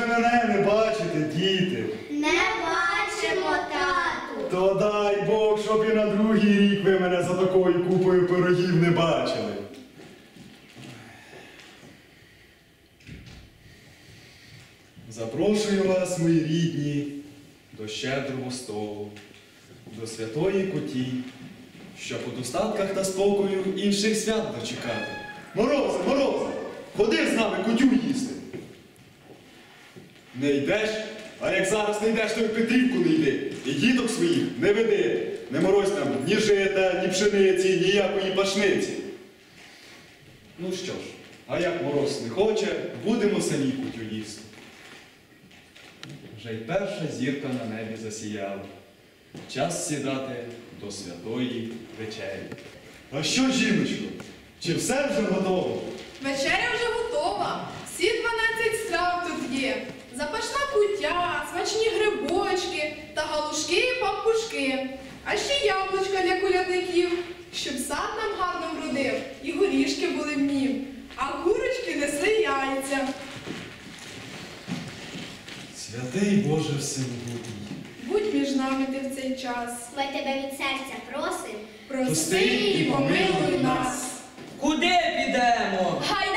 ви мене не бачите, діти? Не бачимо, тату. То дай Бог, щоб і на другий рік ви мене за такою купою пирогів не бачили. Запрошую вас, мої рідні, до щедрого столу, до святої куті, щоб у достатках та спокою інших свят дочекати. Морозе, морозе, ходи з нами кутю їсти. Не йдеш, а як зараз не йдеш, то й в Петрівку не йди. І діток своїх не веди. Не морозь нам ні жита, ні пшениці, ніякої пашниці. Ну що ж, а як мороз не хоче, будемо самі кутю їсти. Вже й перша зірка на небі засіяла. Час сідати до святої вечері. А що, жіночко? Чи все вже готово? Вечеря вже готова. Всі 12 страв тут є. Запашна куття, смачні грибочки та галушки і пампушки. А ще яблучка для колядників, щоб сад нам гарно вродив і горішки були в нім. А курочки несли яйця. Святий Боже Всемогутній. Будь між нами ти в цей час. Ми тебе від серця просим. Прости і помилуй нас. Куди підемо? Гайда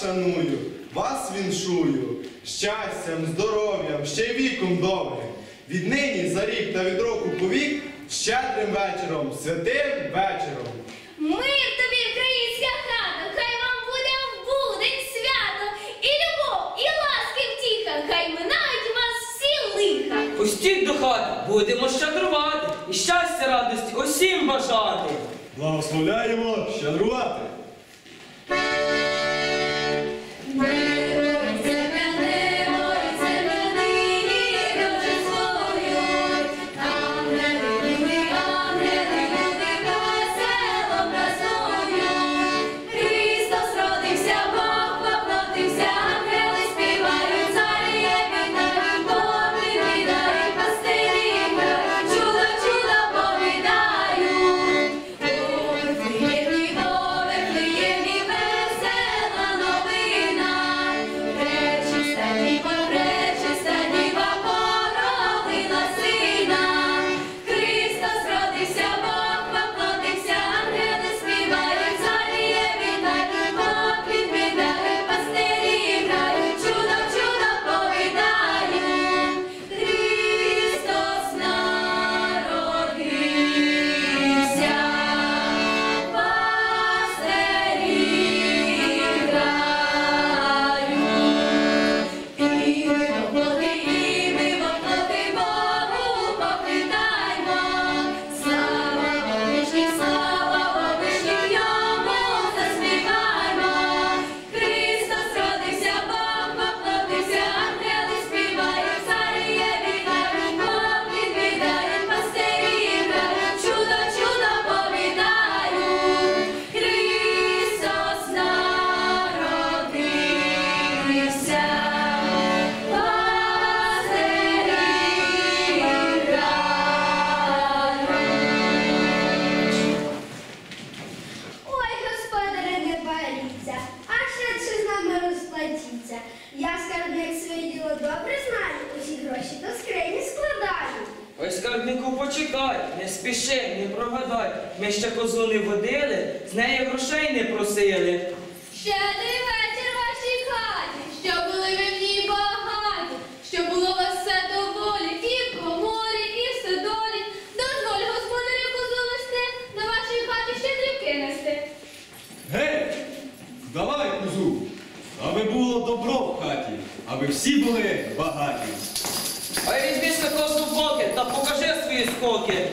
вас шаную, вас віншую, щастям, здоров'ям, ще й віком довгим. Віднині за рік та від року по вік, щедрим вечором, святим вечором. Мир тобі, українська хата, хай вам буде в будень свято, і любов, і ласки втіха, хай минають вас всі лиха. Пустіть до хати, будемо щедрувати і щастя радості усім бажати. Благословляємо щедрувати! Спіши, не прогадай. Ми ще козу не водили, з неї грошей не просили. Щедрий вечір вашій хаті, що були ви в ній багаті, що було вас все доволі, і в коморі, і в садолі. Дозволь, господарю, козу вести, на вашій хаті щедрівки нести. Гей! Давай, козу! Аби було добро в хаті, аби всі були багаті. Ой, візьміш на козу в боки та покажи свої скоки.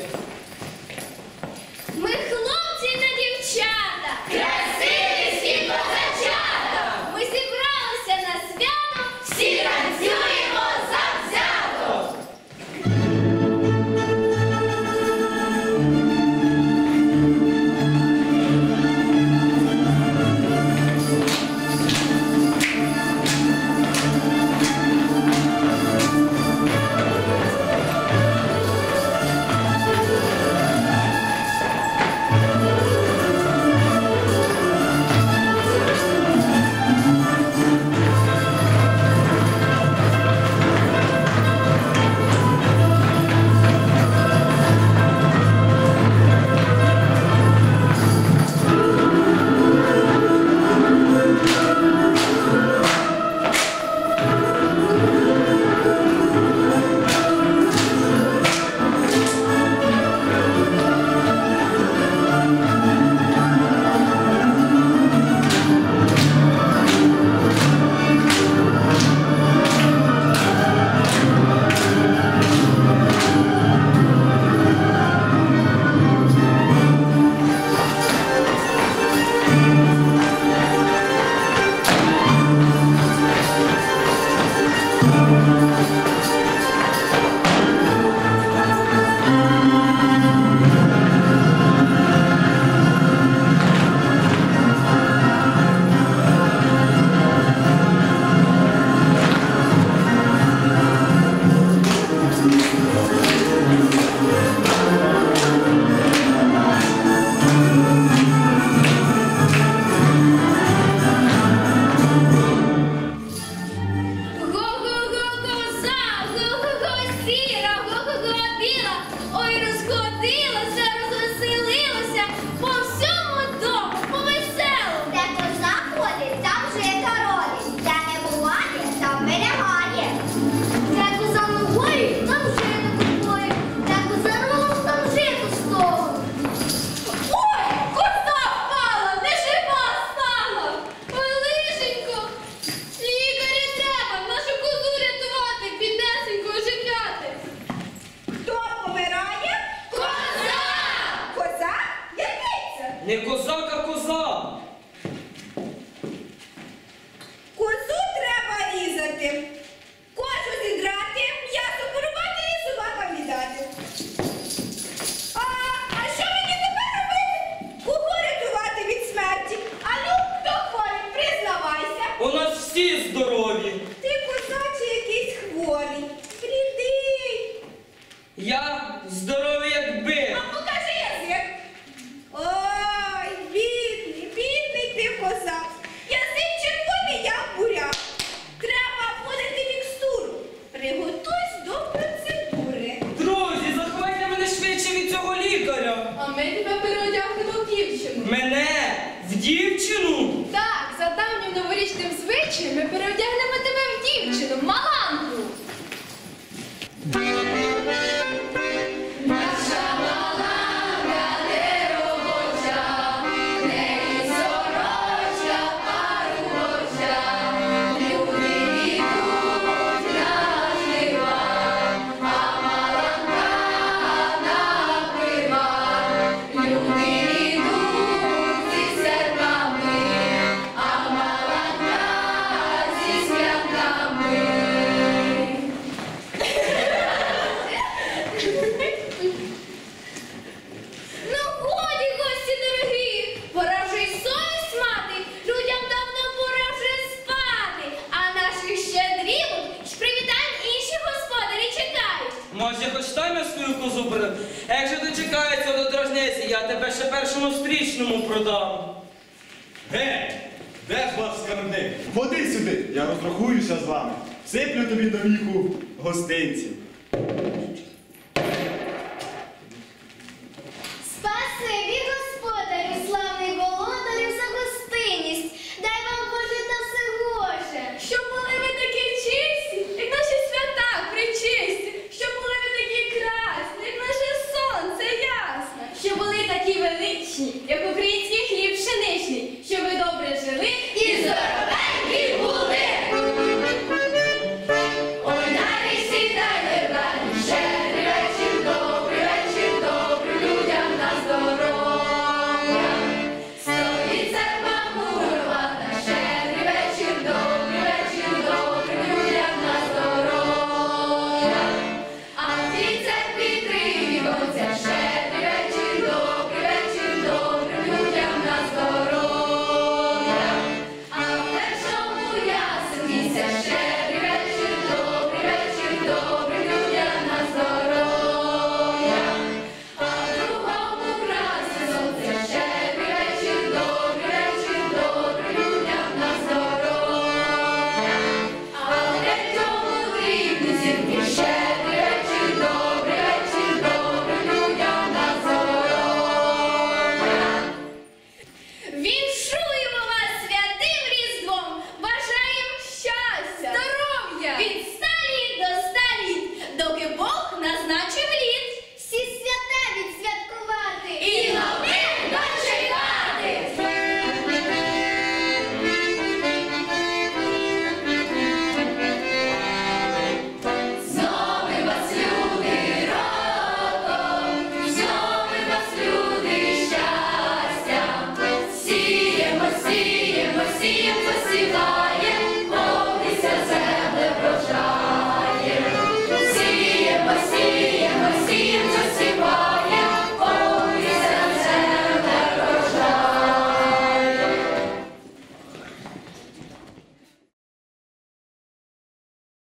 Не козак, а коза. Козу треба різати. Кожу зідрати, м'ясо порубати і собакам віддати. А, а що мені тепер робити? Кого рятувати від смерті? А ну, хто хворий, признавайся. У нас всі здорові. Ти козачий якийсь хворий, блідий. Я здоровий, свою козу? А якщо дочекається до дражниці, я тебе ще першому стрічному продам. Ге, Де ж вас скарбник? Ходи сюди, я розрахуюся з вами. сиплю тобі до віку гостинців.